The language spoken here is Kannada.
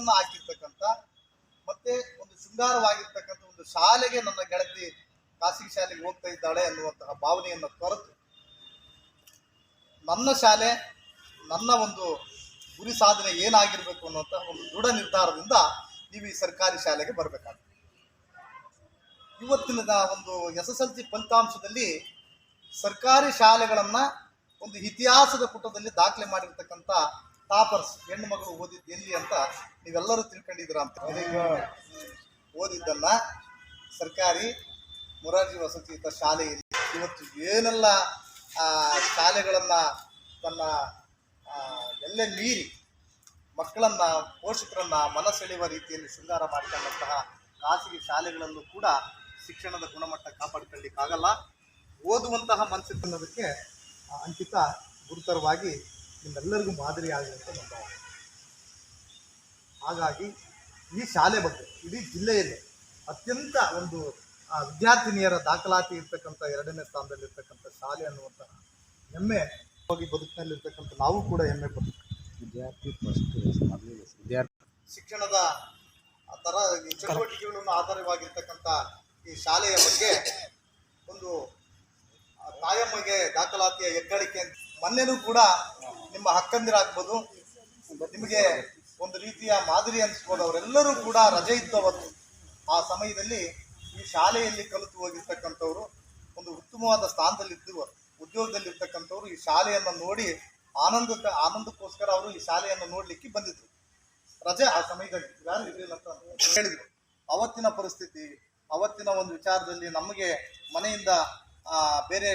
ಮುತ್ತನ್ನ ಹಾಕಿರ್ತಕ್ಕಂಥ ಮತ್ತೆ ಒಂದು ಶೃಂಗಾರವಾಗಿರ್ತಕ್ಕಂಥ ಒಂದು ಶಾಲೆಗೆ ನನ್ನ ಗೆಳತಿ ಖಾಸಗಿ ಶಾಲೆಗೆ ಹೋಗ್ತಾ ಇದ್ದಾಳೆ ಅನ್ನುವಂತಹ ಭಾವನೆಯನ್ನು ತೊರೆತು. ನನ್ನ ಶಾಲೆ, ನನ್ನ ಒಂದು ಗುರಿ ಸಾಧನೆ ಏನಾಗಿರ್ಬೇಕು ಅನ್ನುವಂತಹ ಒಂದು ದೃಢ ನಿರ್ಧಾರದಿಂದ ನೀವು ಈ ಸರ್ಕಾರಿ ಶಾಲೆಗೆ ಬರಬೇಕಾಗ್ತದೆ ಇವತ್ತಿನ ಒಂದು ಎಸ್ ಎಸ್ ಎಲ್ ಸಿ ಫಲಿತಾಂಶದಲ್ಲಿ ಸರ್ಕಾರಿ ಶಾಲೆಗಳನ್ನ ಒಂದು ಇತಿಹಾಸದ ಪುಟದಲ್ಲಿ ದಾಖಲೆ ಮಾಡಿರ್ತಕ್ಕಂಥ ಟಾಪರ್ಸ್ ಹೆಣ್ಣು ಮಗಳು ಓದಿದ್ದು ಎಲ್ಲಿ ಅಂತ ನೀವೆಲ್ಲರೂ ತಿಳ್ಕೊಂಡಿದ್ದೀರ ಅಂತ. ಓದಿದ್ದನ್ನು ಓದಿದ್ದನ್ನ ಸರ್ಕಾರಿ ಮೊರಾರ್ಜಿ ವಸತಿಯುತ ಶಾಲೆಯಲ್ಲಿ ಇವತ್ತು ಏನೆಲ್ಲ ಆ, ಶಾಲೆಗಳನ್ನ ತನ್ನ ಎಲ್ಲ ಮೀರಿ ಮಕ್ಕಳನ್ನು ಪೋಷಕರನ್ನು ಮನಸೆಳೆಯುವ ರೀತಿಯಲ್ಲಿ ಶೃಂಗಾರ ಮಾಡಿಕೊಂಡಂತಹ ಖಾಸಗಿ ಶಾಲೆಗಳಲ್ಲೂ ಕೂಡ ಶಿಕ್ಷಣದ ಗುಣಮಟ್ಟ ಕಾಪಾಡಿಕೊಳ್ಳಿಕ್ಕಾಗಲ್ಲ. ಓದುವಂತಹ ಮನಸ್ಸಿನ್ನೋದಕ್ಕೆ ಅಂಕಿತ ಗುರುತರವಾಗಿ ನಿಮ್ಮೆಲ್ಲರಿಗೂ ಮಾದರಿಯಾಗುವಂಥ ನಮ್ಮ ಭಾವನೆ. ಹಾಗಾಗಿ ಈ ಶಾಲೆ ಬಗ್ಗೆ ಇಡೀ ಜಿಲ್ಲೆಯಲ್ಲಿ ಅತ್ಯಂತ ಒಂದು ಆ, ವಿದ್ಯಾರ್ಥಿನಿಯರ ದಾಖಲಾತಿ ಇರ್ತಕ್ಕಂಥ ಎರಡನೇ ಸ್ಥಾನದಲ್ಲಿರ್ತಕ್ಕಂಥ ಶಾಲೆ ಅನ್ನುವಂತಹ ಹೆಮ್ಮೆ ಹೋಗಿ ಬದುಕಿನಲ್ಲಿರ್ತಕ್ಕಂಥ ನಾವು ಕೂಡ ಹೆಮ್ಮೆ ಪಡ್ತೀವಿ ವಿದ್ಯಾರ್ಥಿ ಫಸ್ಟ್ ವಿದ್ಯಾರ್ಥಿ ಶಿಕ್ಷಣದ ಥರ ಈ ಚಟುವಟಿಕೆಗಳನ್ನು ಆಧಾರವಾಗಿರ್ತಕ್ಕಂಥ ಈ ಶಾಲೆಯ ಬಗ್ಗೆ ಒಂದು ತಾಯಮ್ಮಗೆ ದಾಖಲಾತಿಯ ಹೆಗ್ಗಳಿಕೆ ಅಂತ ಮೊನ್ನೆನೂ ಕೂಡ ನಿಮ್ಮ ಹಕ್ಕಂದಿರಾಗ್ಬೋದು. ನಿಮಗೆ ಒಂದು ರೀತಿಯ ಮಾದರಿ ಅನಿಸ್ಬೋದು. ಅವರೆಲ್ಲರೂ ಕೂಡ ರಜೆ ಇದ್ದವತ್ತು ಆ ಸಮಯದಲ್ಲಿ ಈ ಶಾಲೆಯಲ್ಲಿ ಕಲಿತು ಹೋಗಿರ್ತಕ್ಕಂಥವ್ರು, ಒಂದು ಉತ್ತಮವಾದ ಸ್ಥಾನದಲ್ಲಿದ್ದು ಉದ್ಯೋಗದಲ್ಲಿರ್ತಕ್ಕಂಥವ್ರು ಈ ಶಾಲೆಯನ್ನು ನೋಡಿ ಆನಂದ, ಆನಂದಕ್ಕೋಸ್ಕರ ಅವರು ಈ ಶಾಲೆಯನ್ನು ನೋಡಲಿಕ್ಕೆ ಬಂದಿದ್ರು. ರಜೆ ಆ ಸಮಯದಲ್ಲಿ. ಯಾರು ಇರಲಿಲ್ಲ ಅಂತ ಹೇಳಿದ್ರು ಅವತ್ತಿನ ಪರಿಸ್ಥಿತಿ, ಅವತ್ತಿನ ಒಂದು ವಿಚಾರದಲ್ಲಿ ನಮಗೆ ಮನೆಯಿಂದ ಬೇರೆ